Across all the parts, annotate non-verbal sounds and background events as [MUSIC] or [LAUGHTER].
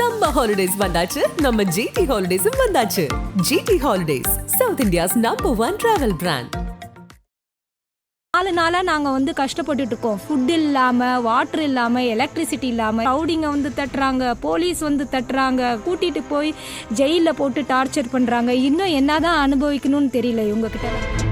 Summer holidays வந்தாச்சு. நம்ம GT ஹாலிடேஸும் வந்தாச்சு. GT holidays South India's number one travel brand நாலு நாளாக நாங்கள் வந்து கஷ்டப்பட்டுட்டு இருக்கோம். ஃபுட் இல்லாமல் வாட்டர் இல்லாமல் எலக்ட்ரிசிட்டி இல்லாமல் ரவுடிங்க வந்து தட்டுறாங்க போலீஸ் வந்து தட்டுறாங்க கூட்டிகிட்டு போய் ஜெயிலில் போட்டு டார்ச்சர் பண்ணுறாங்க இன்னும் என்ன தான் அனுபவிக்கணும்னு தெரியல இவங்கக்கிட்ட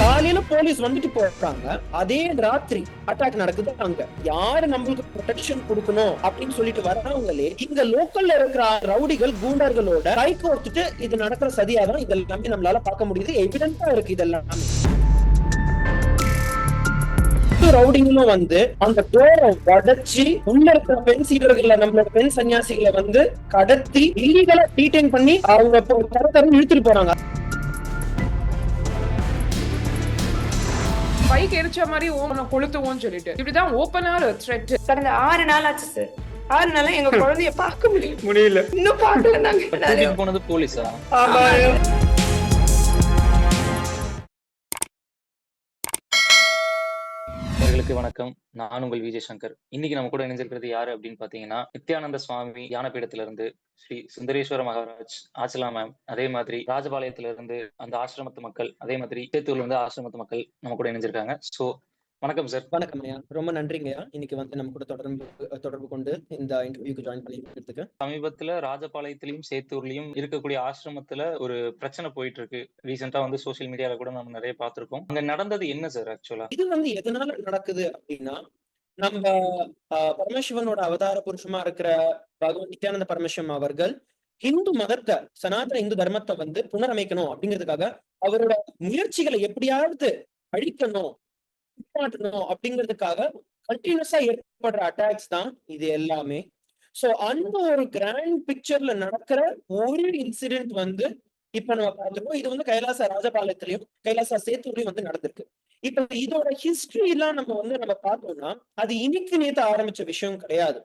காலையில போலீஸ் வந்துட்டு போறாங்க. அதே ராத்திரி அட்டாக் நடக்குது அங்க. யாரு நம்மளுக்கு ப்ரொடெக்ஷன் கொடுக்கணும் அப்படின்னு சொல்லிட்டு வர்றவங்களே இங்க லோக்கல்ல இருக்கிற ரவுடிகள் கூண்டர்களோட கை கோர்த்துட்டு இது நடக்கிற சதியாதான் இதெல்லாமே நம்மளால பார்க்க முடியுது. எவிடென்டா இருக்கு இதெல்லாமே. ரவுடிங்களும் வந்து அந்த டோரை உடைச்சி உள்ள இருக்கிற பெண் சீடர்களை நம்மளோட பெண் சன்னியாசிகளை வந்து கடத்தி இல்லீகலா டீடைன் பண்ணி அவங்க இப்போ தர தரம் இழுத்துட்டு போறாங்க. பைக் எரிச்ச மாதிரி ஓமனை கொளுத்துவோம்னு சொல்லிட்டு. இப்படிதான் ஓப்பனா ஒரு த்ரெட் கடந்த ஆறு நாள் ஆச்சு சார் ஆறு நாளா எங்க குழந்தைய பார்க்க முடியல. முடியல. இன்னும் பார்க்கல நாங்க போனது போலீஸா ஆமா அவர்களுக்கு வணக்கம். நான் உங்கள் விஜய் சங்கர். இன்னைக்கு நம்ம கூட இணைஞ்சிருக்கிறது யாரு அப்படின்னு பாத்தீங்கன்னா நித்யானந்த சுவாமி ஞானபீடத்துல இருந்து ஸ்ரீ சுந்தரேஸ்வர மகாராஜ். ஆச்சலா மேம் அதே மாதிரி ராஜபாளையத்துல இருந்து அந்த ஆசிரமத்து மக்கள் அதே மாதிரி சேத்தூர்ல இருந்து ஆசிரமத்து மக்கள் நம்ம கூட இணைஞ்சிருக்காங்க. சோ வணக்கம் சார் வணக்கம் ஐயா. ரொம்ப நன்றிங்கய்யா இன்னைக்கு வந்து நம்ம கூட தொடர்பு தொடர்பு கொண்டு இந்த இன்டர்வியூக்கு ஜாயின் பண்ணிக்கிறதுக்கு. சமீபத்துல ராஜபாளையத்திலயும் சேத்தூர்லயும் இருக்கக்கூடிய ஆசிரமத்துல ஒரு பிரச்சனை போயிட்டு இருக்கு ரீசெண்டா வந்து சோசியல் மீடியால கூட நம்ம நிறைய பார்த்திருக்கோம். அங்க நடந்தது என்ன சார் ஆக்சுவலா இது வந்து எதனால நடக்குது அப்படின்னா நம்ம பரமசிவனோட அவதார புருஷமா இருக்கிற பகவான் நித்யானந்த பரமசிவம் அவர்கள் ஹிந்து மதத்தை சனாதன இந்து தர்மத்தை வந்து புனரமைக்கணும் அப்படிங்கிறதுக்காக அவரோட முயற்சிகளை எப்படியாவது அழிக்கணும் நிப்பாட்டணும் அப்படிங்கிறதுக்காக கண்டினியூஸா ஏற்படுற அட்டாக்ஸ் தான் இது எல்லாமே. சோ அந்த ஒரு கிராண்ட் பிக்சர்ல நடக்கிற ஒரு இன்சிடென்ட் வந்து இப்ப நம்ம பார்த்துருக்கோம் இது வந்து கைலாச ராஜபாளையத்திலயும் கைலாச சேத்தூர்லயும் வந்து நடந்திருக்கு. இப்ப இதோட ஹிஸ்டரி எல்லாம் நம்ம வந்து நம்ம பார்த்தோம்னா அது இன்னைக்கு நேத்து ஆரம்பிச்ச விஷயம் கிடையாது.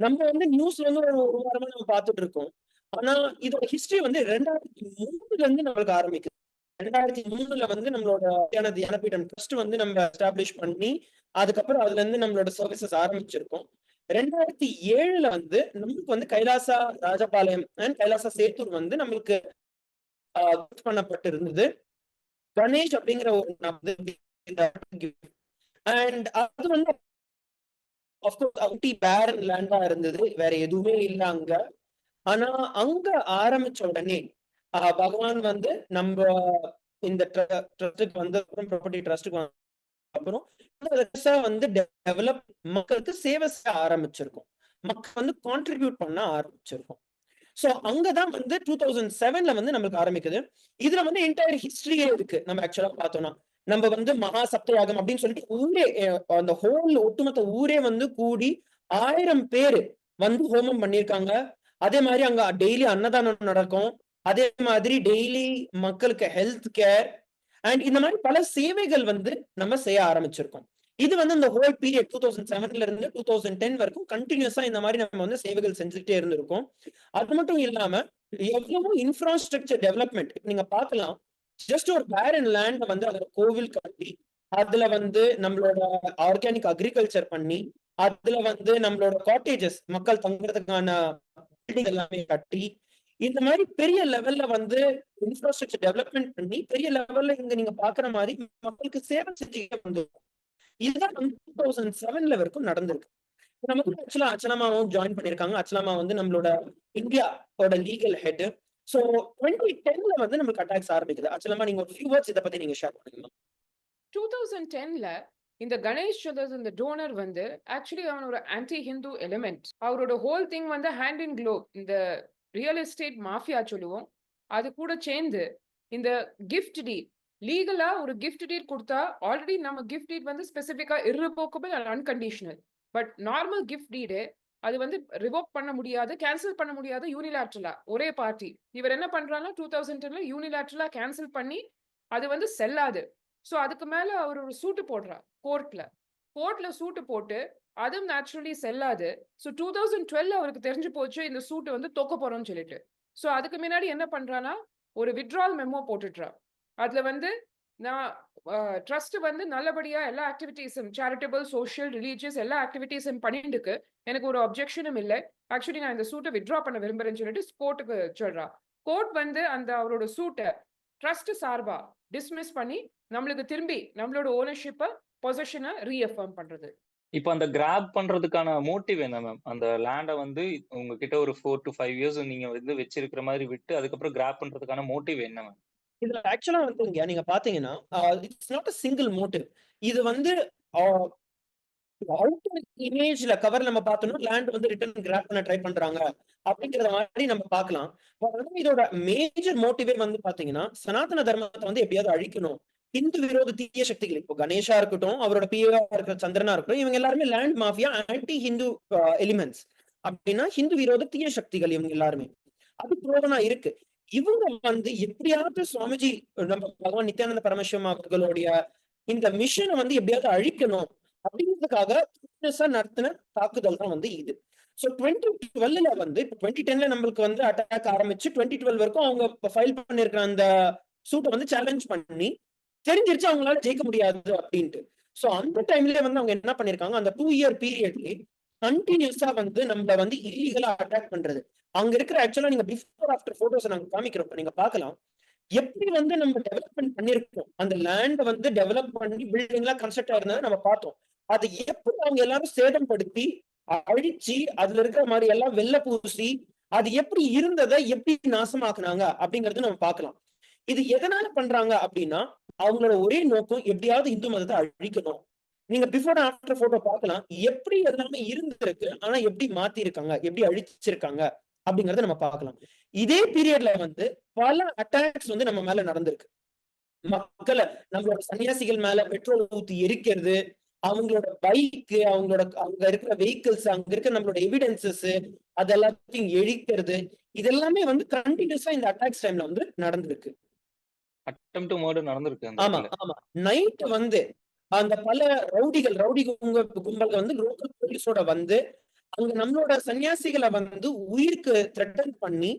நம்ம வந்து நியூஸ்ல வந்து ஒரு ஒரு வாரமா நம்ம பார்த்துட்டு இருக்கோம். ஆனா இதோட ஹிஸ்டரி வந்து ரெண்டாயிரத்தி மூணுல இருந்து நம்மளுக்கு ஆரம்பிக்குது. ரெண்டாயிரத்தி மூணுல வந்து நம்மளோட தியான தியானபீடம் ட்ரஸ்ட் வந்து நம்ம எஸ்டாப்ளிஷ் பண்ணி அதுக்கப்புறம் அதுல இருந்து நம்மளோட சர்வீசஸ் ஆரம்பிச்சிருக்கோம். ரெண்டாயிரத்தி ஏழுல வந்து நமக்கு வந்து கைலாசா ராஜபாளையம் அண்ட் கைலாசா சேத்தூர் வந்து நம்மளுக்கு ஆஹ் பண்ணப்பட்டு இருந்தது கணேஷ் அப்படிங்கிற ஒரு அண்ட் அது வந்து அஃப்கோர்ஸ் அவுட்டி பேரன் லேண்டா இருந்தது. வேற எதுவுமே இல்ல அங்க. ஆனா அங்க ஆரம்பிச்ச உடனே பகவான் வந்து நம்ம இந்த ட்ரஸ்ட்டுக்கு வந்த அப்புறம் ப்ராப்பர்ட்டி ட்ரஸ்டுக்கு அப்புறம் வந்து டெவலப் மக்களுக்கு சேவை செய்ய ஆரம்பிச்சிருக்கோம். மக்கள் வந்து கான்ட்ரிபியூட் பண்ண ஆரம்பிச்சிருக்கோம். சோ அங்கதான் வந்து டூ தௌசண்ட் செவன்ல வந்து நம்மளுக்கு ஆரம்பிக்குது. இதுல வந்து என்டையர் ஹிஸ்டரியே இருக்கு. நம்ம ஆக்சுவலா பார்த்தோம்னா. நம்ம வந்து மகா சப்தயாகம் அப்படின்னு சொல்லிட்டு ஊரே அந்த ஹோல் ஒட்டுமொத்த ஊரே வந்து கூடி ஆயிரம் பேரு வந்து ஹோமம் பண்ணியிருக்காங்க. அதே மாதிரி அங்க டெய்லி அன்னதானம் நடக்கும். அதே மாதிரி டெய்லி மக்களுக்கு ஹெல்த் கேர் அண்ட் இந்த மாதிரி பல சேவைகள் வந்து நம்ம செய்ய ஆரம்பிச்சிருக்கோம். இது வந்து இந்த ஹோல் பீரியட் டூ தௌசண்ட் செவன்ல இருந்து டூ தௌசண்ட் டென் வரைக்கும் கண்டினியூஸா இந்த மாதிரி நம்ம வந்து சேவைகள் செஞ்சுக்கிட்டே இருந்திருக்கோம். அது மட்டும் இல்லாம எவ்வளவு இன்ஃப்ராஸ்ட்ரக்சர் டெவலப்மெண்ட் நீங்க பாக்கலாம் ஜஸ்ட் ஒரு பேரன் லேண்ட் வந்து அதோட கோவில் கட்டி அதுல வந்து நம்மளோட ஆர்கானிக் அக்ரிகல்ச்சர் பண்ணி அதுல வந்து நம்மளோட காட்டேஜஸ் மக்கள் தங்குறதுக்கான பில்டிங் எல்லாமே கட்டி இந்த மாதிரி பெரிய லெவல்ல வந்து இன்ஃப்ராஸ்ட்ரக்சர் டெவலப்மெண்ட் பண்ணி பெரிய லெவல்ல இங்க நீங்க பாக்குற மாதிரி மக்களுக்கு சேவை செஞ்சுக்கிட்டே வந்திருக்கோம் இதுதான் வந்து டூ தௌசண்ட் செவன்ல வரைக்கும் நடந்திருக்கு. நமக்கு ஆக்சுவலா அச்சலமாவும் ஜாயின் பண்ணிருக்காங்க. அச்சலமா வந்து நம்மளோட இந்தியாவோட லீகல் ஹெட் சோ டுவெண்ட்டி டென்ல வந்து நம்மளுக்கு அட்டாக்ஸ் ஆரம்பிக்குது. அச்சலமா நீங்க ஒரு ஃபியூ வேர்ட்ஸ் இதை பத்தி நீங்க ஷேர் பண்ணுங்க. டூ தௌசண்ட் டென்ல இந்த கணேஷ் சதர்ஸ் இந்த டோனர் வந்து ஆக்சுவலி அவனோட ஆன்டி ஹிந்து எலிமெண்ட் அவரோட ஹோல் திங் வந்து ஹேண்ட் இன் க்ளோவ் இந்த ரியல் எஸ்டேட் மாஃபியா சொல்லுவோம். அது கூட சேர்ந்து இந்த கிஃப்ட் டீட் லீகலா ஒரு கிஃப்ட் டீட் கொடுத்தா ஆல்ரெடி நம்ம கிஃப்ட் டீட் வந்து ஸ்பெசிஃபிக்கா irrevocable and unconditional but normal gift deed அது வந்து ரிவோக் பண்ண முடியாது கேன்சல் பண்ண முடியாது யூனிலேட்ரலா ஒரே பார்ட்டி இவர் என்ன பண்றாங்கன்னா டூ தௌசண்ட் டென்ல யூனிலாட்ரலா கேன்சல் பண்ணி அது வந்து செல்லாது. ஸோ அதுக்கு மேல அவர் ஒரு சூட்டு போடுறார் கோர்ட்ல கோர்ட்ல சூட்டு போட்டு அதுவும் நேச்சுரலி செல்லாது. ஸோ டூ தௌசண்ட் டுவெல் அவருக்கு தெரிஞ்சு போச்சு இந்த சூட்டு வந்து தோக்க போறோம்னு சொல்லிட்டு. ஸோ அதுக்கு முன்னாடி என்ன பண்றான்னா ஒரு விட்ரால் மெமோ போட்டுட்றா. அதுல வந்து நான் ட்ரஸ்ட் வந்து நல்லபடியா எல்லா ஆக்டிவிட்டீஸும் சேரிட்டபிள் சோஷியல் ரிலீஜியஸ் எல்லா ஆக்டிவிட்டீஸும் பண்ணிட்டு இருக்கு எனக்கு ஒரு அப்ஜெக்ஷனும் இல்லை. ஆக்சுவலி நான் இந்த சூட்டை வித்ட்ரா பண்ண விரும்புறேன்னு சொல்லிட்டு கோர்ட்டுக்கு சொல்றா. கோர்ட் வந்து அந்த அவரோட சூட்டை ட்ரஸ்ட் சார்பா டிஸ்மிஸ் பண்ணி நம்மளுக்கு திரும்பி நம்மளோட ஓனர்ஷிப்பை பொசிஷனை ரீஎஃபார்ம் பண்றது. இப்போ அந்த கிராப் பண்றதுக்கான மோட்டிவ் என்ன மேம் அந்த லேண்டை வந்து உங்ககிட்ட ஒரு ஃபோர் டு ஃபைவ் இயர்ஸ் நீங்க வந்து வச்சிருக்கிற மாதிரி விட்டு அதுக்கப்புறம் கிராப் பண்றதுக்கான மோட்டிவ் என்ன மேம் இதுல ஆக்சுவலா வந்து இங்க நீங்க பாத்தீங்கன்னா it's not a single motive இது வந்து அவுட்டர் இமேஜ்ல கவர் நம்ம பார்த்தோம்னா லேண்ட் வந்து ரிட்டர்ன் கிராப் பண்ண ட்ரை பண்றாங்க. அப்படிங்கறத மாதிரி நம்ம பார்க்கலாம். இதோட மேஜர் மோட்டிவே வந்து பாத்தீங்கன்னா சனாதன தர்மத்தை வந்து எப்படியாவது அழிக்கணும். இந்து விரோத தீய சக்திகள் இப்போ கணேஷா இருக்கட்டும் அவரோட பிஏவா இருக்கிற சந்திரனா இருக்கட்டும் இவங்க எல்லாருமே land mafia anti Hindu elements அப்படின்னா ஹிந்து விரோத தீய சக்திகள் இவங்க எல்லாருமே. அது புரோகனா இருக்கு. இவங்க வந்து எப்படியாவது சுவாமிஜி நம்ம பகவான் நித்யானந்த பரமசிவம் அவர்களுடைய இந்த மிஷனை வந்து எப்படியாவது அழிக்கணும் அப்படிங்கிறதுக்காக நடத்தின தாக்குதல் தான் வந்து இது. ஸோ டுவெண்ட்டி டுவெல்ல வந்து இப்போ டுவெண்ட்டி டென்ல நம்மளுக்கு வந்து அட்டாக் ஆரம்பிச்சு டுவெண்ட்டி டுவெல் வரைக்கும் அவங்க ஃபைல் பண்ணிருக்கிற அந்த சூட்டை வந்து சேலஞ்ச் பண்ணி தெரிஞ்சிருச்சு அவங்களால ஜெயிக்க முடியாது அப்படின்ட்டு. ஸோ அந்த டைம்ல வந்து அவங்க என்ன பண்ணிருக்காங்க? அந்த டூ இயர் பீரியட்லயே கண்டினியூஸா வந்து நம்மள வந்து இல்லீகலா அட்டாக் பண்றது. அங்க இருக்கிற ஆக்சுவலா நீங்க பிஃபோர் ஆஃப்டர் போட்டோஸ் நாங்க காமிக்கிறோம். நீங்க பாக்கலாம் எப்படி வந்து நம்ம டெவலப்மெண்ட் பண்ணிருக்கோம்? அந்த லேண்ட் வந்து டெவலப் பண்ணி பில்டிங் எல்லாம் கன்ஸ்ட்ரக்ட் ஆயிருந்ததை நம்ம பார்த்தோம். அது எப்படி அவங்க எல்லாரும் சேதப்படுத்தி அழிச்சு அதுல இருக்கிற மாதிரி எல்லாம் வெள்ள பூசி அது எப்படி இருந்ததை எப்படி நாசமாக்குனாங்க அப்படிங்கறது நம்ம பார்க்கலாம். இது எதனால பண்றாங்க அப்படின்னா அவங்களோட ஒரே நோக்கம் எப்படியாவது இந்து மதத்தை அழிக்கணும். நீங்க பிஃபோர் ஆஃப்டர் போட்டோ பார்க்கலாம். எப்படி எல்லாமே இருந்திருக்கு ஆனா எப்படி மாத்தி இருக்காங்க எப்படி அழிச்சிருக்காங்க அப்படிங்கறத நம்ம பார்க்கலாம். இதே பீரியட்ல வந்து பல அட்டாக்ஸ் வந்து நம்ம மேல நடந்திருக்கு. மக்களை நம்மளோட சன்னியாசிகள் மேல பெட்ரோல் ஊத்தி எரிக்கிறது அவங்களோட பைக் அவங்களோட அங்க இருக்கிற வெஹிக்கிள்ஸ் அங்க இருக்கிற நம்மளோட எவிடன்சஸ் அதெல்லாத்தையும் எழிக்கிறது இதெல்லாமே வந்து கண்டினியூஸா இந்த அட்டாக்ஸ் டைம்ல வந்து நடந்திருக்கு. அட்டம் டு மர்டர் நடந்திருக்கு அந்த ஆமா. ஆமா. நைட் வந்து அந்த பல ரவுடிகள் ரவுடி கும்பல்கள் வந்து லோக்கல் போலீஸோட வந்து அங்க நம்மளோட சன்னியாசிகளை வந்து உயிருக்கு த்ரெட்டன் பண்ணி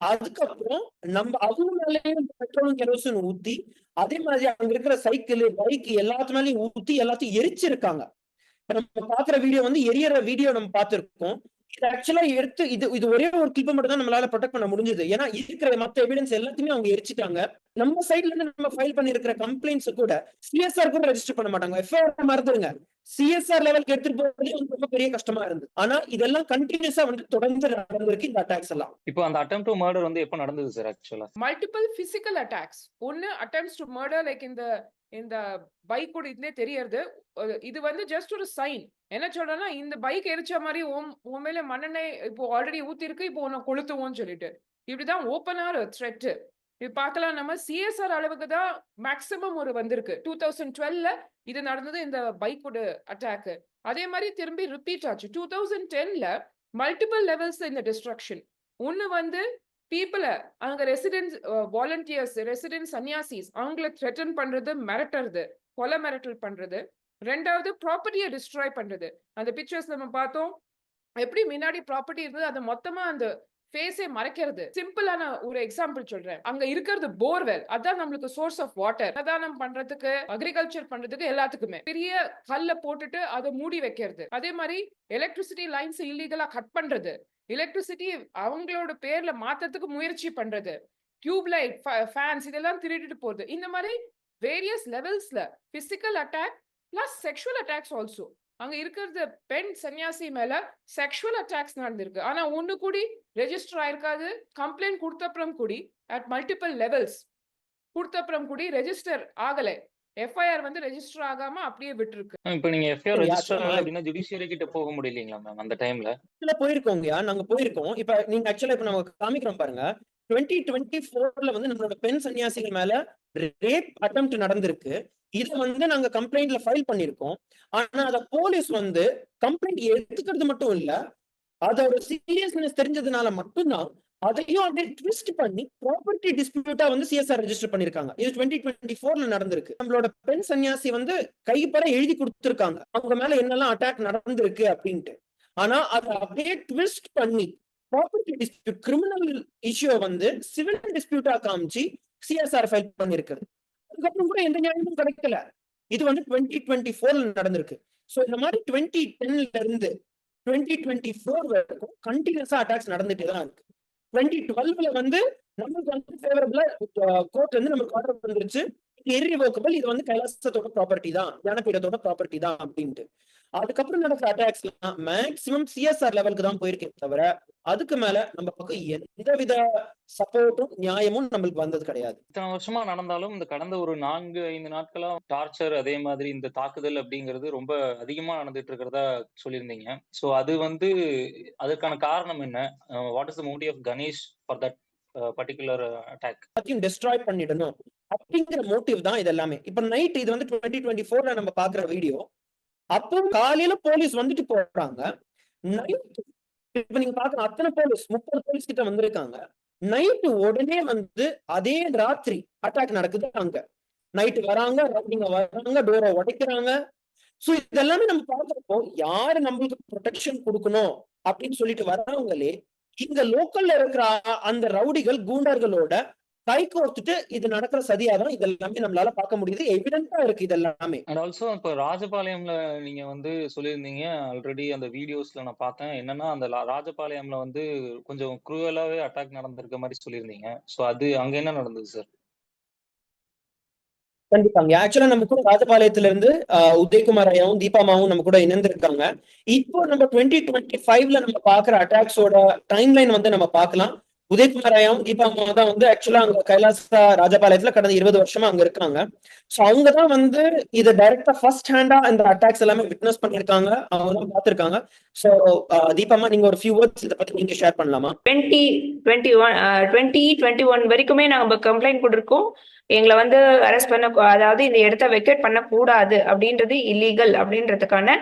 அதுக்கப்புறம் நம்ம அவங்க மேலேயும் பெட்ரோலும் கெரோசின் ஊத்தி அதே மாதிரி அங்க இருக்கிற சைக்கிள் பைக் எல்லாத்து மேலயும் ஊத்தி எல்லாத்தையும் எரிச்சிருக்காங்க. நம்ம பாக்குற வீடியோ வந்து எரியற வீடியோ நம்ம பார்த்திருக்கோம். இது ஆக்சுவலா எடுத்து இது இது ஒரே ஒரு கிளிப்பை மட்டும் தான் நம்மளால ப்ரொடெக்ட் பண்ண முடிஞ்சது. ஏன்னா இருக்கிற மத்த எவிடன்ஸ் எல்லாத்தையுமே அவங்க எரிச்சிட்டாங்க. நம்ம சைட்ல இருந்து நம்ம ஃபைல் பண்ணிருக்கிற கம்ப்ளைண்ட்ஸ் கூட சிஎஸ்ஆர் கூட ரெஜிஸ்டர் பண்ண மாட்டாங்க. எஃப்ஐஆர் மறந்துருங்க. சிஎஸ்ஆர் லெவலுக்கு எடுத்துட்டு போறதே வந்து ரொம்ப பெரிய கஷ்டமா இருந்தது. ஆனா இதெல்லாம் கண்டினியூஸா வந்து தொடர்ந்து நடந்திருக்கு இந்த அட்டாக்ஸ் எல்லாம். இப்போ அந்த அட்டம் டு மர்டர் வந்து எப்போ நடந்தது சார் ஆக்சுவலா மல்டிபிள் பிசிக்கல் அட்டாக்ஸ் ஒன்னு அட்டெம்ப்ட்ஸ் டு மர்டர் லைக் இந்த இந்த பைக் கூட இதுலயே தெரியறது. இது வந்து ஜஸ்ட் ஒரு சைன் என்ன சொல்றேன்னா இந்த பைக் எரிச்ச மாதிரி உன் மேல மண்ணெண்ணெய் இப்போ ஆல்ரெடி ஊத்தி இருக்கு இப்போ உன்னை கொளுத்துவோம்னு சொல்லிட்டு. இப்படிதான் ஓப்பனா ஒரு த்ரெட் இது பார்க்கலாம் நம்ம சிஎஸ்ஆர் அளவுக்கு தான் மேக்சிமம் ஒரு வந்திருக்கு. டூ தௌசண்ட் டுவெல்ல இது நடந்தது இந்த பைக்கோட அட்டாக்கு அதே மாதிரி திரும்பி ரிப்பீட் ஆச்சு. டூ தௌசண்ட் டென்ல மல்டிபிள் லெவல்ஸ் இந்த டிஸ்ட்ரக்ஷன் ஒன்னு வந்து பீப்புளை அங்க ரெசிடென்ட்ஸ் வாலண்டியர்ஸ் ரெசிடென்ட் சன்னியாசிஸ் அவங்கள த்ரெட்டன் பண்றது மிரட்டுறது கொலை மிரட்டல் பண்றது. ரெண்டாவது ப்ராப்பர்ட்டியை டிஸ்ட்ராய் பண்றது. அந்த பிக்சர்ஸ் நம்ம பார்த்தோம். எப்படி முன்னாடி ப்ராப்பர்ட்டி இருந்தது அதை மொத்தமா அந்த ஃபேஸே மறைக்கிறது. சிம்பிளான ஒரு எக்ஸாம்பிள் சொல்றேன். அங்க இருக்கிறது போர்வெல் அதான் நம்மளுக்கு சோர்ஸ் ஆஃப் வாட்டர் பிரதானம் பண்றதுக்கு அக்ரிகல்ச்சர் பண்றதுக்கு எல்லாத்துக்குமே. பெரிய கல்ல போட்டுட்டு அதை மூடி வைக்கிறது. அதே மாதிரி எலக்ட்ரிசிட்டி லைன்ஸ் இல்லீகலா கட் பண்றது. எலக்ட்ரிசிட்டி அவங்களோட பேர்ல மாத்தறதுக்கு முயற்சி பண்றது. டியூப் லைட் ஃபேன்ஸ் இதெல்லாம் திருடிட்டு போகுது இந்த மாதிரி various லெவல்ஸ்ல physical attack plus sexual attacks also அங்க இருக்கிறது பெண் சன்னியாசி மேல செக்ஷுவல் அட்டாக்ஸ் நடந்திருக்கு. ஆனா ஒண்ணு கூடி ரெஜிஸ்டர் ஆயிருக்காது. கம்ப்ளைண்ட் கொடுத்தப்புறம் கூடி அட் மல்டிபிள் லெவல்ஸ் கொடுத்தப்புறம் கூடி ரெஜிஸ்டர் ஆகலை. எஃப்ஐஆர் வந்து ரெஜிஸ்டர் ஆகாம அப்படியே விட்டுருக்கு. இப்போ நீங்க எஃப்ஐஆர் ரெஜிஸ்டர் அப்படின்னா ஜுடிஷியரி கிட்ட போக முடியலைங்களா மேம் அந்த டைம்ல ஆக்சுவலா போயிருக்கோங்கயா நாங்க போயிருக்கோம். இப்ப நீங்க ஆக்சுவலா இப்ப நம்ம காமிக்கிறோம் பாருங்க. டுவெண்ட்டி டுவெண்ட்டி ஃபோர்ல வந்து நம்மளோட பெண் சன்னியாசிகள் மேல ரேப் அட்டம் நடந்திருக்கு. இத வந்து நாங்க கம்ப்ளைண்ட்ல ஃபைல் பண்ணிருக்கோம் ஆனா அத போலீஸ் வந்து கம்ப்ளைண்ட் எடுத்துக்கிறது மட்டும் இல்ல அதோட சீரியஸ்னஸ் தெரிஞ்சதுனால மட்டும்தான் அதையும் அப்படியே ட்விஸ்ட் பண்ணி ப்ராப்பர்ட்டி டிஸ்பியூட்டா வந்து சிஎஸ்ஆர் ரெஜிஸ்டர் பண்ணிருக்காங்க. இது டுவெண்ட்டி டுவெண்ட்டி ஃபோர்ல நடந்திருக்கு. நம்மளோட பெண் சன்னியாசி வந்து கைப்பட எழுதி கொடுத்துருக்காங்க. அவங்க மேல என்னெல்லாம் அட்டாக் நடந்திருக்கு அப்படின்ட்டு. ஆனா அதை அப்படியே ட்விஸ்ட் பண்ணி ப்ராப்பர்ட்டி டிஸ்பியூட் கிரிமினல் இஷ்யூ வந்து சிவில் டிஸ்பியூட்டா காமிச்சு சிஎஸ்ஆர் ஃபைல் பண்ணிருக்குது. அதுக்கப்புறம் கூட எந்த நியாயமும் கிடைக்கல. இது வந்து டுவெண்ட்டி டுவெண்ட்டி ஃபோர்ல நடந்திருக்கு. சோ இந்த மாதிரி டுவெண்ட்டி டென்ல இருந்து டுவெண்ட்டி டுவெண்ட்டி ஃபோர் வரைக்கும் கண்டினியூஸா அட்டாக்ஸ் நடந்துட்டே தான் இருக்கு. டுவெண்ட்டி டுவெல்வ்ல வந்து நம்மளுக்கு வந்து ஃபேவரபிளா கோர்ட் வந்து நமக்கு ஆர்டர் வந்துருச்சு. இரிவோக்கபிள் இது வந்து கைலாசத்தோட ப்ராப்பர்ட்டி தான் ஞானபீடத்தோட ப்ராப்பர்ட்டி தான் அப்படின்ட்டு. அதுக்கப்புறம் நடக்கிற அட்டாக்ஸ் மேக்சிமம் சிஎஸ்ஆர் லெவலுக்கு தான் போயிருக்கே தவிர அதுக்கு மேல நம்ம பக்கம் எந்த வித சப்போர்ட்டும் நியாயமும் நம்மளுக்கு வந்தது கிடையாது. இத்தனை வருஷமா நடந்தாலும் இந்த கடந்த ஒரு நான்கு ஐந்து நாட்களா டார்ச்சர் அதே மாதிரி இந்த தாக்குதல் அப்படிங்கிறது ரொம்ப அதிகமா நடந்துட்டு இருக்கிறதா சொல்லியிருந்தீங்க. சோ அது வந்து அதற்கான காரணம் என்ன? What is the motive of Ganesh for that particular attack எல்லாத்தையும் டெஸ்ட்ராய் பண்ணிடணும் அப்படிங்கிற மோட்டிவ் தான் இது எல்லாமே இப்ப நைட் இது வந்து டுவெண்ட்டி டுவெண்ட்டி ஃபோர்ல நம்ம பாக்குற வீடியோ அப்போ காலையில போலீஸ் வந்துட்டு போறாங்க. நைட் இப்ப நீங்க பாக்குற அத்தனை போலீஸ் முப்பது போலீஸ் கிட்ட வந்திருக்காங்க. நைட்டு உடனே வந்து அதே ராத்திரி அட்டாக் நடக்குது அங்க. நைட்டு வராங்க ரவுடிங்க வராங்க டோரை உடைக்கிறாங்க. சோ இதெல்லாமே நம்ம பார்க்கறப்போ யாரு நம்மளுக்கு ப்ரொடெக்ஷன் கொடுக்கணும் அப்படின்னு சொல்லிட்டு வர்றவங்களே இங்க லோக்கல்ல இருக்கிற அந்த ரவுடிகள் கூண்டர்களோட கை கோர்த்துட்டு இது நடக்கிற சதியாதான் இதெல்லாமே நம்மளால பார்க்க முடியுது. எவிடென்டா இருக்கு இதெல்லாமே. அண்ட் ஆல்சோ இப்போ ராஜபாளையம்ல நீங்க வந்து சொல்லியிருந்தீங்க ஆல்ரெடி அந்த வீடியோஸ்ல நான் பார்த்தேன். என்னன்னா அந்த ராஜபாளையம்ல வந்து கொஞ்சம் குரூவலாவே அட்டாக் நடந்திருக்க மாதிரி சொல்லியிருந்தீங்க. சோ அது அங்க என்ன நடந்தது சார் கண்டிப்பாங்க ஆக்சுவலா நம்ம கூட ராஜபாளையத்துல இருந்து உதயகுமார் ஐயாவும் தீபாமாவும் நம்ம கூட இணைந்திருக்காங்க. இப்போ நம்ம டுவெண்ட்டி டுவெண்ட்டி ஃபைவ்ல நம்ம பாக்குற அட்டாக்ஸோட டைம்லைன் வந்து நம்ம பார்க்கலாம். உதயகுமாராயம் ஐயாவும் தீபாமாவும் தான் வந்து ஆக்சுவலா அங்க கைலாச ராஜபாளையத்துல கடந்த இருபது வருஷமா அங்க இருக்காங்க. சோ அவங்க தான் வந்து இதை டைரக்டா ஃபர்ஸ்ட் ஹேண்டா இந்த அட்டாக்ஸ் எல்லாமே விட்னஸ் பண்ணிருக்காங்க அவங்க தான் பார்த்திருக்காங்க. சோ தீபாமா நீங்க ஒரு ஃபியூ வேர்ட்ஸ் இதை பத்தி நீங்க ஷேர் பண்ணலாமா? Twenty twenty one twenty twenty one வரைக்குமே நாங்க கம்ப்ளைண்ட் கொடுத்துருக்கோம். எங்களை வந்து அரெஸ்ட் பண்ண அதாவது இந்த இடத்த வெக்கேட் பண்ணக்கூடாது அப்படின்றது இல்லீகல் அப்படின்றதுக்கான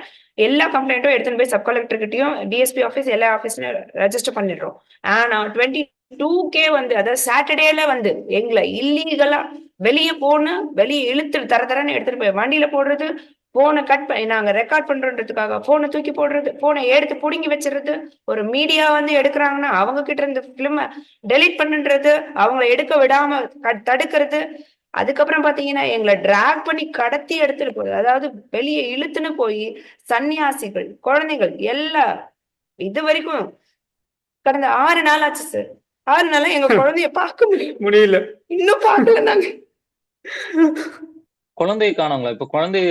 எல்லா கம்ப்ளைண்ட்டும் எடுத்துன்னு போய் சப் கலெக்டர் கிட்டயும் டிஎஸ்பி ஆஃபீஸ் எல்லா ஆஃபீஸ்லயும் ரெஜிஸ்டர் பண்ணிடுறோம். ஆனா டுவெண்ட்டி டூ கே வந்து அதாவது சாட்டர்டேல வந்து எங்களை இல்லீகலா வெளியே போன வெளியே இழுத்து தர தரன்னு எடுத்துட்டு போய் வண்டியில போடுறது போனை கட் பண்ணி நாங்க ரெக்கார்ட் பண்றதுக்காக போனை தூக்கி போடுறது போனை எடுத்து புடுங்கி வச்சிடுறது ஒரு மீடியா வந்து எடுக்கிறாங்கன்னா அவங்க கிட்ட இருந்து பிலிம டெலீட் பண்ணுன்றது அவங்கள எடுக்க விடாம தடுக்கிறது அதுக்கப்புறம் பாத்தீங்கன்னா எங்களை டிராக் பண்ணி கடத்தி எடுத்துட்டு போகுது அதாவது வெளியே இழுத்துன்னு போய் சன்னியாசிகள் குழந்தைகள் எல்லா இது வரைக்கும் கடந்த ஆறு நாள் ஆச்சு சார் ஆறு நாளா எங்க [LAUGHS] குழந்தைய பார்க்க முடியல. முடியல. இன்னும் பார்க்கல நாங்க. குழந்தையை காணாங்களா இப்ப குழந்தைய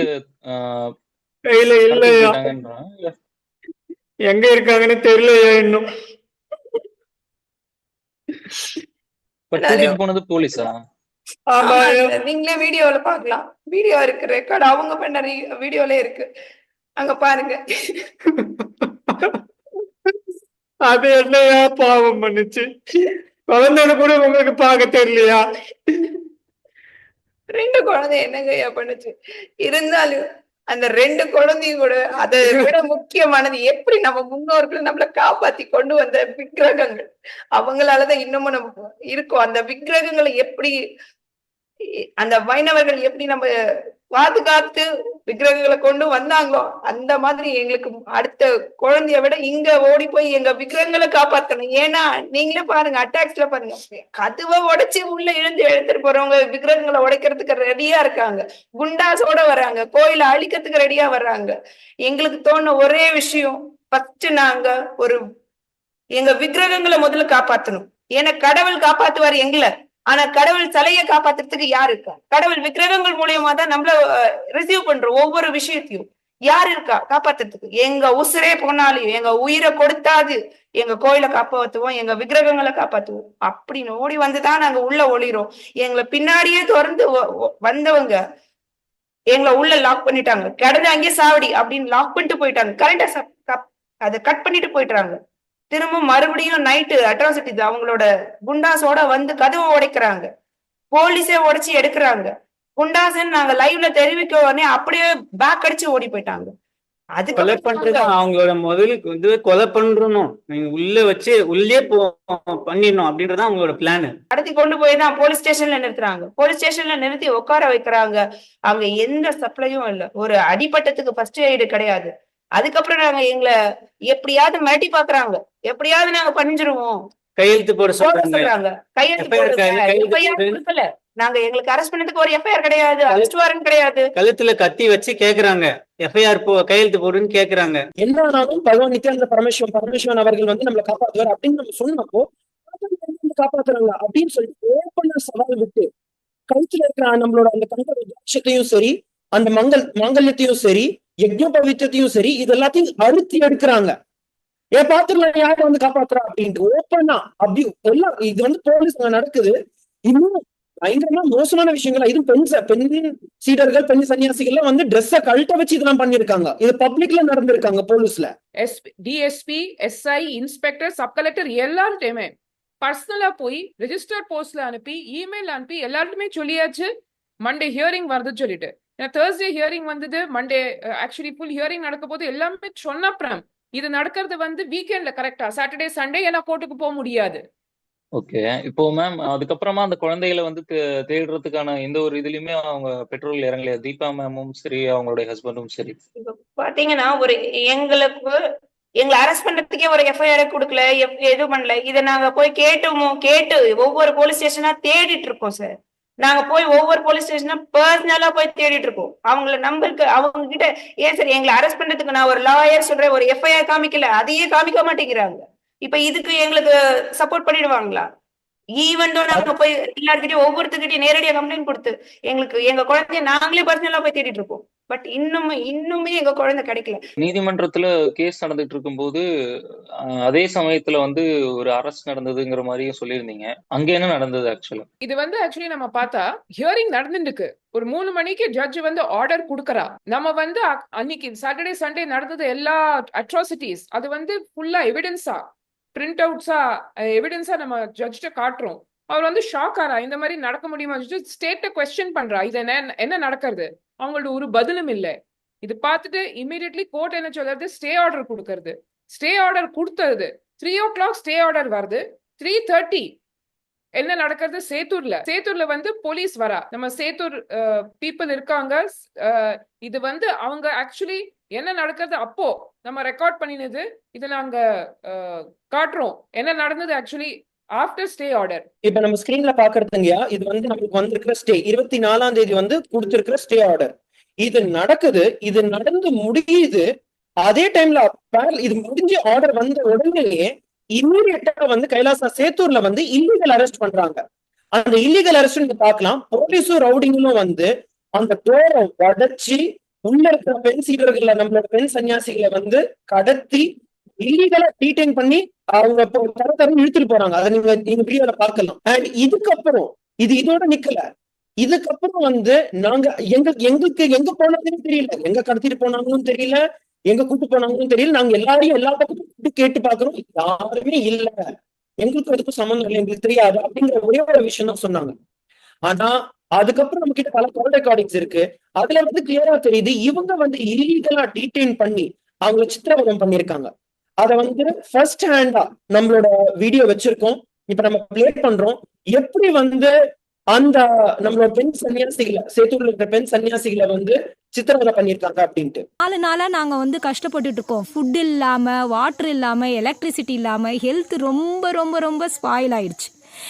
போயிட்டாங்கன்றாங்க. இல்ல எங்க இருக்காங்கன்னு தெரியலையா இன்னும்? போனது போலீஸா. நீங்களே வீடியோல பார்க்கலாம். வீடியோ இருக்கு ரெக்கார்ட் அவங்க பண்ண வீடியோல இருக்கு. அங்க பாருங்க. [LAUGHS] அது என்னையா பாவம் பண்ணுச்சு? குழந்தைன்னு கூட உங்களுக்கு பார்க்க தெரியலையா? ரெண்டு குழந்தை என்னங்கய்யா பண்ணுச்சு? இருந்தாலும் அந்த ரெண்டு குழந்தையும் கூட அதை விட முக்கியமானது எப்படி நம்ம முன்னோர்கள் நம்மள காப்பாத்தி கொண்டு வந்த விக்கிரகங்கள்? அவங்களாலதான் இன்னமும் நம்ம இருக்கோம். அந்த விக்கிரகங்களை எப்படி அந்த வைணவர்கள் எப்படி நம்ம பாதுகாத்து விக்கிரகங்களை கொண்டு வந்தாங்களோ அந்த மாதிரி எங்களுக்கு அடுத்த குழந்தைய விட இங்க ஓடி போய் எங்க விக்கிரகங்களை காப்பாத்தணும். ஏன்னா நீங்களே பாருங்க அட்டாக்ஸ்ல பாருங்க. கதுவை உடைச்சு உள்ள இழுந்து எடுத்துட்டு போறவங்க விக்கிரகங்களை உடைக்கிறதுக்கு ரெடியா இருக்காங்க. குண்டாஸோட வர்றாங்க. கோயிலை அழிக்கிறதுக்கு ரெடியா வர்றாங்க. எங்களுக்கு தோணுன ஒரே விஷயம் ஃபர்ஸ்ட் நாங்க ஒரு எங்க விக்கிரகங்களை முதல்ல காப்பாத்தணும். ஏன்னா கடவுள் காப்பாத்துவார் எங்களை. ஆனா கடவுள் சிலையை காப்பாத்துறதுக்கு யார் இருக்கா? கடவுள் விக்கிரகங்கள் மூலியமா தான் நம்மள ரிசீவ் பண்றோம் ஒவ்வொரு விஷயத்தையும் யார் இருக்கா? காப்பாத்துறதுக்கு. எங்க உசுரே போனாலும் எங்க உயிரை கொடுத்தாது எங்க கோயில காப்பாத்துவோம் எங்க விக்கிரகங்களை காப்பாத்துவோம். அப்படின்னு ஓடி வந்துதான் நாங்க உள்ள ஒளிரோம் எங்களை பின்னாடியே தொடர்ந்து வந்தவங்க எங்களை உள்ள லாக் பண்ணிட்டாங்க. கடந்து அங்கேயே சாவடி அப்படின்னு லாக் பண்ணிட்டு போயிட்டாங்க. கரெக்டா அதை கட் பண்ணிட்டு போயிட்டாங்க திரும்ப மறுபடியும் நைட்டு அட்ராசிட்டி அவங்களோட குண்டாஸோட வந்து கதவை உடைக்கிறாங்க. போலீஸே உடைச்சு எடுக்கிறாங்க. குண்டாஸ்ன்னு நாங்க லைவ்ல தெரிவிக்க உடனே அப்படியே பேக் அடிச்சு ஓடி போயிட்டாங்க. கொலை பண்றது அவங்களோட முதல் இது கொலை பண்றணும். நீங்க உள்ள வச்சு உள்ளே பண்ணிடணும் அப்படின்றதான் அவங்களோட பிளான் கடத்தி கொண்டு போய் தான் போலீஸ் ஸ்டேஷன்ல நிறுத்துறாங்க. போலீஸ் ஸ்டேஷன்ல நிறுத்தி உட்கார வைக்கிறாங்க. அங்க எந்த சப்ளையும் இல்ல. ஒரு அடிபட்டத்துக்கு ஃபர்ஸ்ட் எய்டு கிடையாது. அதுக்கப்புறம் நாங்க எங்களை எப்படியாவது மிரட்டி பாக்குறாங்க எப்படியாவது நாங்க பணிஞ்சிருவோம். கையெழுத்து போட சொல்றாங்க. கையெழுத்து நாங்க எங்களுக்கு அரெஸ்ட் பண்ணதுக்கு ஒரு எஃப்ஐஆர் கிடையாது. அரெஸ்ட் வாரண்ட் கிடையாது. கழுத்துல கத்தி வச்சு கேக்குறாங்க. எஃப்ஐஆர் போ கையெழுத்து போடுன்னு கேக்குறாங்க. என்ன ஆனாலும் பகவான் நித்யானந்த பரமேஸ்வரன் பரமேஸ்வரன் அவர்கள் வந்து நம்மளை காப்பாத்துவார் அப்படின்னு நம்ம சொன்னப்போ காப்பாத்துறாங்க அப்படின்னு சொல்லிட்டு ஓப்பனா சவால் விட்டு கழுத்துல இருக்கிற நம்மளோட அந்த கங்கத்தையும் சரி அந்த மங்கள் மாங்கல்யத்தையும் சரி யஜ்னோபவித்தத்தையும் சரி இது எல்லாத்தையும் அறுத்தி எடுக்கிறாங்க. ஏன் பாத்துக்கலாம் யார வந்து காப்பாத்துறா அப்படின்ட்டு ஓப்பனா அப்படி எல்லாம் இது வந்து போலீஸ் நடக்குது. இன்னும் பயங்கரமா மோசமான விஷயங்கள் இதுவும் பெண் பெண் சீடர்கள் பெண் சன்னியாசிகள் வந்து ட்ரெஸ்ஸ கழட்ட வச்சு இதெல்லாம் பண்ணிருக்காங்க இது பப்ளிக்ல நடந்திருக்காங்க போலீஸ்ல S DSP SI inspector sub collector எல்லார்ட்டையுமே பர்சனலா போய் ரெஜிஸ்டர் போஸ்ட்ல அனுப்பி இமெயில் அனுப்பி எல்லார்ட்டுமே சொல்லியாச்சு. மண்டே ஹியரிங் வருதுன்னு சொல்லிட்டு. ஏன்னா தேர்ஸ்டே ஹியரிங் வந்தது மண்டே ஆக்சுவலி ஃபுல் ஹியரிங் நடக்க போது எல்லாமே சொன்னப்புறம் இது நடக்கிறது வந்து வீக்கெண்ட்ல கரெக்டா சாட்டர்டே சண்டே ஏன்னா கோர்ட்டுக்கு போக முடியாது. ஓகே இப்போ மேம் அதுக்கப்புறமா அந்த குழந்தைகளை வந்து தேடுறதுக்கான எந்த ஒரு இதுலயுமே அவங்க பெட்ரோல் இறங்கலையா? தீபா மேமும் சரி அவங்களுடைய ஹஸ்பண்டும் சரி. பாத்தீங்கன்னா ஒரு எங்களுக்கு எங்களை அரெஸ்ட் பண்றதுக்கே ஒரு எஃப்ஐஆர் கொடுக்கல எதுவும் பண்ணல. இதை நாங்க போய் கேட்டுமோ கேட்டு ஒவ்வொரு போலீஸ் ஸ்டேஷனா தேடிட்டு இருக்கோம் சார் நாங்க போய் ஒவ்வொரு போலீஸ் ஸ்டேஷனும் பர்சனலா போய் தேடிட்டு இருக்கோம். அவங்கள நம்பருக்கு அவங்க கிட்ட ஏன் சார் எங்களை அரெஸ்ட் பண்றதுக்கு நான் ஒரு லாயர் சொல்றேன் ஒரு எஃப்ஐஆர் காமிக்கல அதையே காமிக்க மாட்டேங்கிறாங்க. இப்ப இதுக்கு எங்களுக்கு சப்போர்ட் பண்ணிடுவாங்களா? ஈவன் நாங்க போய் எல்லாருக்கிட்டையும் ஒவ்வொருத்தர்கிட்டயும் நேரடியா கம்ப்ளைண்ட் கொடுத்து எங்களுக்கு எங்க குழந்தைய நாங்களே பர்சனலா போய் தேடிட்டு இருக்கோம். பட் இன்னுமே இன்னுமே எங்க குழந்தை கிடைக்கல. நீதிமன்றத்துல கேஸ் நடந்துட்டு இருக்கும்போது அதே சமயத்துல வந்து ஒரு அரெஸ்ட் நடந்ததுங்கிற மாதிரியும் சொல்லியிருந்தீங்க. அங்க என்ன நடந்தது ஆக்சுவலா இது வந்து ஆக்சுவலி நம்ம பார்த்தா ஹியரிங் நடந்துட்டு இருக்கு ஒரு மூணு மணிக்கு ஜட்ஜ் வந்து ஆர்டர் கொடுக்கறா. நம்ம வந்து அன்னைக்கு சாட்டர்டே சண்டே நடந்தது எல்லா அட்ராசிட்டிஸ் அது வந்து ஃபுல்லா எவிடன்ஸா பிரிண்ட் அவுட்ஸா எவிடன்ஸா நம்ம ஜட்ஜ்ட காட்டுறோம். அவர் வந்து ஷாக் ஆறா. இந்த மாதிரி நடக்க முடியுமா? ஸ்டேட்ட கொஸ்டின் பண்றா. இது என்ன என்ன நடக்கிறது? அவங்களோட ஒரு பதிலும் இல்லை. இது பார்த்துட்டு இமீடியட்லி கோர்ட் என்ன சொல்றது? ஸ்டே ஆர்டர் கொடுக்கறது. ஸ்டே ஆர்டர் கொடுத்தது. Three o'clock stay order வருது. த்ரீ தேர்ட்டி என்ன நடக்கிறது? சேத்தூர்ல. சேத்தூர்ல வந்து போலீஸ் வரா. நம்ம சேத்தூர் பீப்புள் இருக்காங்க. இது வந்து அவங்க ஆக்சுவலி என்ன நடக்கிறது? அப்போ நம்ம ரெக்கார்ட் பண்ணினது இதை நாங்க காட்டுறோம். என்ன நடந்தது ஆக்சுவலி ஆஃப்டர் ஸ்டே ஆர்டர் இப்ப நம்ம ஸ்கிரீன்ல பாக்குறதுங்கயா இது வந்து நமக்கு வந்திருக்கிற ஸ்டே இருபத்தி நாலாம் தேதி வந்து கொடுத்திருக்கிற ஸ்டே ஆர்டர் இது நடக்குது இது நடந்து முடியுது. அதே டைம்ல இது முடிஞ்சு ஆர்டர் வந்த உடனேயே இம்மீடியட்டா வந்து கைலாசா சேத்தூர்ல வந்து இல்லீகல் அரெஸ்ட் பண்றாங்க. அந்த இல்லீகல் அரெஸ்ட் நீங்க போலீஸும் ரவுடிங்களும் வந்து அந்த டோரை உடைச்சி உள்ள இருக்கிற பெண் சீடர்களை நம்மளோட பெண் சன்னியாசிகளை வந்து கடத்தி இல்லீகலா டீடைன் பண்ணி அவங்க இப்போ தர இழுத்துட்டு போறாங்க. அதை நீங்க நீங்க வீடியோல பார்க்கலாம். அண்ட் இதுக்கப்புறம் இது இதோட நிக்கல. இதுக்கப்புறம் வந்து நாங்க எங்க எங்களுக்கு எங்க போனதுன்னு தெரியல. எங்க கடத்திட்டு போனாங்கன்னு தெரியல. எங்க கூட்டு போனாங்கன்னு தெரியல. நாங்க எல்லாரையும் எல்லா பக்கத்தும் கேட்டு பாக்குறோம் யாருமே இல்ல. எங்களுக்கு அதுக்கும் சம்மந்தம் இல்லை. எங்களுக்கு தெரியாது அப்படிங்கிற ஒரே ஒரு விஷயம் தான் சொன்னாங்க. ஆனா அதுக்கப்புறம் நம்ம கிட்ட பல கால் ரெக்கார்டிங்ஸ் இருக்கு. அதுல வந்து கிளியரா தெரியுது. இவங்க வந்து இல்லீகலா டீடைன் பண்ணி அவங்க சித்திரவதம் பண்ணிருக்காங்க அத வந்து ஃபர்ஸ்ட் ஹேண்டா நம்மளோட வீடியோ வச்சிருக்கோம். இப்ப நம்ம பிளே பண்றோம். எப்படி வந்து அந்த நம்மளோட பெண் சன்னியாசிகளை சேத்தூர்ல இருக்கிற பெண் சன்னியாசிகளை வந்து சித்திரவதை பண்ணிருக்காங்க அப்படின்ட்டு. நாலு நாங்க வந்து கஷ்டப்பட்டுட்டு இருக்கோம். ஃபுட் இல்லாம வாட்டர் இல்லாம எலக்ட்ரிசிட்டி இல்லாம ஹெல்த் ரொம்ப ரொம்ப ரொம்ப ஸ்பாயில் ஆயிடுச்சு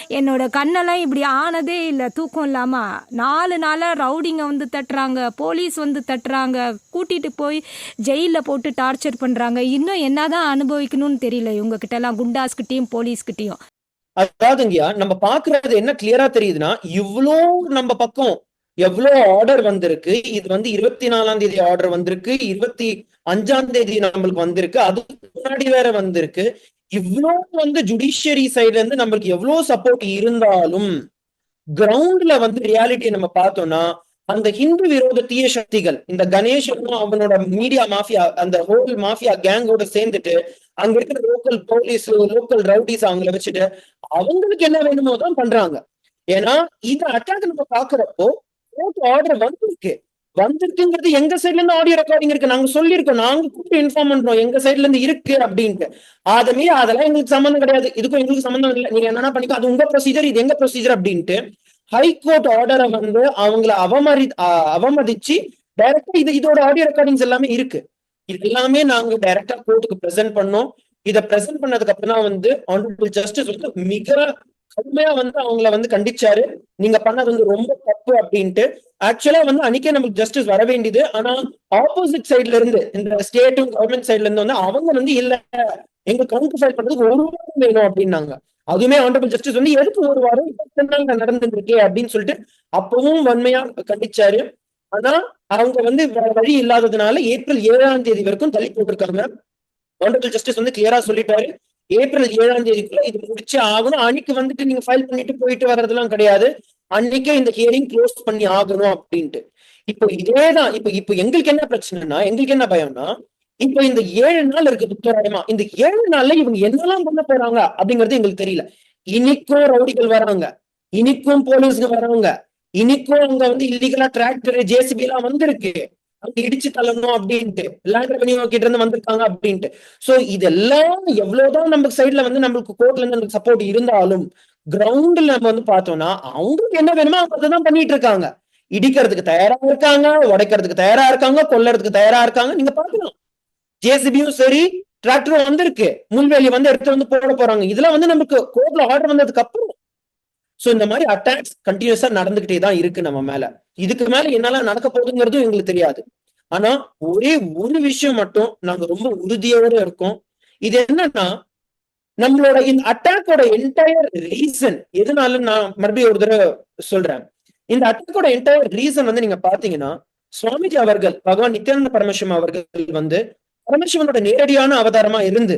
என்னோட கண்ணெல்லாம் இப்படி ஆனதே இல்லை. தூக்கம் இல்லாமல் நாலு நாளாக ரவுடிங்க வந்து தட்டுறாங்க. போலீஸ் வந்து தட்டுறாங்க. கூட்டிகிட்டு போய் ஜெயிலில் போட்டு டார்ச்சர் பண்ணுறாங்க இன்னும் என்னதான் அனுபவிக்கணும்னு தெரியல. இவங்ககிட்டலாம் குண்டாஸ்கிட்டையும் போலீஸ்கிட்டையும். அதாவதுங்கய்யா நம்ம பாக்குறது என்ன கிளியரா தெரியுதுன்னா இவ்ளோ நம்ம பக்கம் எவ்வளோ ஆர்டர் வந்திருக்கு. இது வந்து இருபத்தி நாலாம் தேதி ஆர்டர் வந்திருக்கு. இருபத்தி அஞ்சாம் தேதி நம்மளுக்கு வந்திருக்கு. அதுக்கு முன்னாடி வேற வந்திருக்கு. இவ்வளோ வந்து ஜுடிஷியரி சைடுல இருந்து நம்மளுக்கு எவ்வளவு சப்போர்ட் இருந்தாலும் கிரவுண்ட்ல வந்து ரியாலிட்டியை நம்ம பார்த்தோம்னா அந்த ஹிந்து விரோத தீய சக்திகள் இந்த கணேசனும் அவனோட மீடியா மாஃபியா அந்த ஹோல் மாஃபியா கேங்கோட சேர்ந்துட்டு அங்க இருக்கிற லோக்கல் போலீஸ் லோக்கல் ரவுடிஸ் அவங்கள வச்சுட்டு அவங்களுக்கு என்ன வேணுமோ தான் பண்றாங்க. ஏன்னா இந்த அட்டாக் நம்ம பாக்குறப்போ கோர்ட் ஆர்டர் வந்திருக்கு. வந்திருக்குங்கிறது எங்க சைட்ல இருந்து ஆடியோ ரெக்கார்டிங் இருக்கு. நாங்க சொல்லியிருக்கோம். நாங்க கூப்பிட்டு இன்ஃபார்ம் பண்றோம். எங்க சைட்ல இருந்து இருக்கு அப்படின்ட்டு. அதுமே அதெல்லாம் எங்களுக்கு சம்மந்தம் கிடையாது. இதுக்கும் எங்களுக்கு சம்மந்தம் இல்லை. நீங்க என்னன்னா பண்ணிக்கோ. அது உங்க ப்ரொசீஜர் இது எங்க ப்ரொசீஜர் அப்படின்ட்டு ஹைகோர்ட் ஆர்டரை வந்து அவங்கள அவமதி அவமதிச்சு டைரக்டா இது இதோட ஆடியோ ரெக்கார்டிங்ஸ் எல்லாமே இருக்கு. இது எல்லாமே நாங்க டைரக்டா கோர்ட்டுக்கு ப்ரெசென்ட் பண்ணோம். இதை ப்ரெசென்ட் பண்ணதுக்கு அப்புறம் தான் வந்து ஆனரபிள் ஜஸ்டிஸ் வந்து மிக கடுமையா வந்து அவங்கள வந்து கண்டிச்சாரு. நீங்க பண்ணது வந்து ரொம்ப தப்பு அப்படின்ட்டு. ஆக்சுவலா வந்து அன்னைக்கே நமக்கு ஜஸ்டிஸ் வர வேண்டியது. ஆனா ஆப்போசிட் சைடுல இருந்து இந்த ஸ்டேட்டும் கவர்மெண்ட் சைடுல இருந்து வந்து அவங்க வந்து இல்ல. எங்க கவுண்டர் ஃபைல் பண்றதுக்கு ஒரு வாரம் வேணும் அப்படின்னாங்க. அதுவுமே ஆனரபிள் ஜஸ்டிஸ் வந்து எதுக்கு ஒரு வாரம் இத்தனை நாள் நடந்துருக்கே அப்படின்னு சொல்லிட்டு அப்பவும் வன்மையா கண்டிச்சாரு. ஆனா அவங்க வந்து வேற வழி இல்லாததுனால ஏப்ரல் ஏழாம் தேதி வரைக்கும் தள்ளி போட்டிருக்காங்க. ஆனரபிள் ஜஸ்டிஸ் வந்து கிளியரா சொல்லிட்டாரு. ஏப்ரல் ஏழாம் தேதிக்குள்ள இது முடிச்சு ஆகணும். அன்னைக்கு வந்துட்டு நீங்க ஃபைல் பண்ணிட்டு போயிட்டு வர்றதெல்லாம் கிடையாது. அன்னைக்கே இந்த ஹியரிங் க்ளோஸ் பண்ணி ஆகணும் அப்படின்ட்டு. இப்போ இதேதான் இப்போ இப்போ எங்களுக்கு என்ன பிரச்சனைனா எங்களுக்கு என்ன பயம்னா இப்போ இந்த ஏழு நாள் இருக்கு துத்தராயமா இந்த ஏழு நாள்ல இவங்க என்னெல்லாம் பண்ண போறாங்க அப்படிங்கிறது எங்களுக்கு தெரியல. இனிக்கும் ரவுடிகள் வராங்க. இனிக்கும் போலீஸ்க்கு வராங்க. இனிக்கும் அங்க வந்து இல்லீகலா டிராக்டர் ஜேசிபி எல்லாம் வந்திருக்கு. இடிச்சு தள்ளணும் அப்படின்ட்டு. லேண்ட் ரெவன்யூ கிட்ட இருந்து வந்திருக்காங்க அப்படின்ட்டு. சோ இதெல்லாம் எவ்வளவுதான் நம்ம சைடுல வந்து நம்மளுக்கு கோர்ட்ல இருந்து சப்போர்ட் இருந்தாலும் கிரவுண்ட்ல நம்ம வந்து பார்த்தோம்னா அவங்களுக்கு என்ன வேணுமோ அவங்க தான் பண்ணிட்டு இருக்காங்க. இடிக்கிறதுக்கு தயாரா இருக்காங்க உடைக்கிறதுக்கு தயாரா இருக்காங்க கொல்லறதுக்கு தயாரா இருக்காங்க. நீங்க பாக்கலாம் ஜேசிபியும் சரி டிராக்டரும் வந்திருக்கு. முள்வேலி வந்து எடுத்து வந்து போட போறாங்க. இதெல்லாம் வந்து நமக்கு கோர்ட்ல ஆர்டர் வந்ததுக்கு அப்புறம் சோ இந்த மாதிரி அட்டாக்ஸ் கண்டினியூஸா நடந்துகிட்டே தான் இருக்கு நம்ம மேல. இதுக்கு மேல என்னெல்லாம் நடக்க போகுதுங்கிறதும் எங்களுக்கு தெரியாது. ஆனா ஒரே ஒரு விஷயம் மட்டும் நாங்க ரொம்ப உறுதியோட இருக்கோம். இது என்னன்னா நம்மளோட இந்த அட்டாக்கோட என்டையர் ரீசன் எதனால நான் மறுபடியும் ஒரு தடவை சொல்றேன். இந்த அட்டாக்கோட என்டையர் ரீசன் வந்து நீங்க பாத்தீங்கன்னா சுவாமிஜி அவர்கள் பகவான் நித்யானந்த பரமசிவம் அவர்கள் வந்து பரமசிவனோட நேரடியான அவதாரமா இருந்து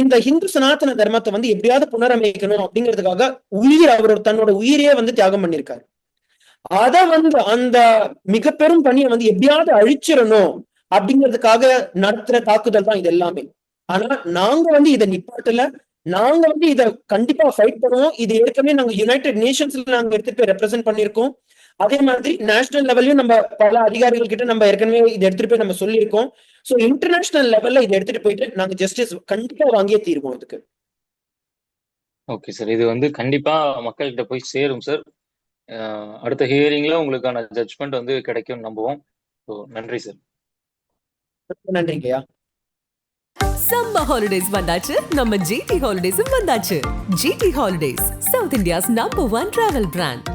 இந்த ஹிந்து சனாதன தர்மத்தை வந்து எப்படியாவது புனரமைக்கணும் அப்படிங்கிறதுக்காக உயிர் அவர் தன்னோட உயிரையே வந்து தியாகம் பண்ணியிருக்காரு. அத வந்து அந்த மிக பெரும் பணியை வந்து எப்படியாவது அழிச்சிடணும் அப்படிங்கிறதுக்காக நடத்துற தாக்குதல் தான் இது எல்லாமே. ஆனா நாங்க வந்து இதை நிப்பாட்டல. நாங்க வந்து இத கண்டிப்பா ஃபைட் பண்ணுவோம். இது ஏற்கனவே நாங்க யுனைடெட் நேஷன்ஸ்ல நாங்க எடுத்துட்டு போய் ரெப்ரசென்ட் பண்ணிருக்கோம் அதே மாதிரி நேஷனல் லெவல்லையும் நம்ம பல அதிகாரிகள் கிட்ட நம்ம ஏற்கனவே இதை எடுத்துட்டு போய் நம்ம சொல்லியிருக்கோம். சோ இன்டர்நேஷனல் லெவல்ல இதை எடுத்துட்டு போயிட்டு நாங்க ஜஸ்டிஸ் கண்டிப்பா வாங்கியே தீர்வோம் இதுக்கு. ஓகே சார் இது வந்து கண்டிப்பா மக்கள்கிட்ட போய் சேரும் சார் அடுத்த ஹியரிங்ல உங்களுக்கான ஜட்ஜ்மெண்ட் வந்து கிடைக்கும் நம்புவோம். ஸோ நன்றி சார் நன்றிங்கய்யா. சம்மர் ஹாலிடேஸ் வந்தாச்சு. நம்ம ஜிடி ஹாலிடேஸும் வந்தாச்சு. GT holidays South India's number one travel brand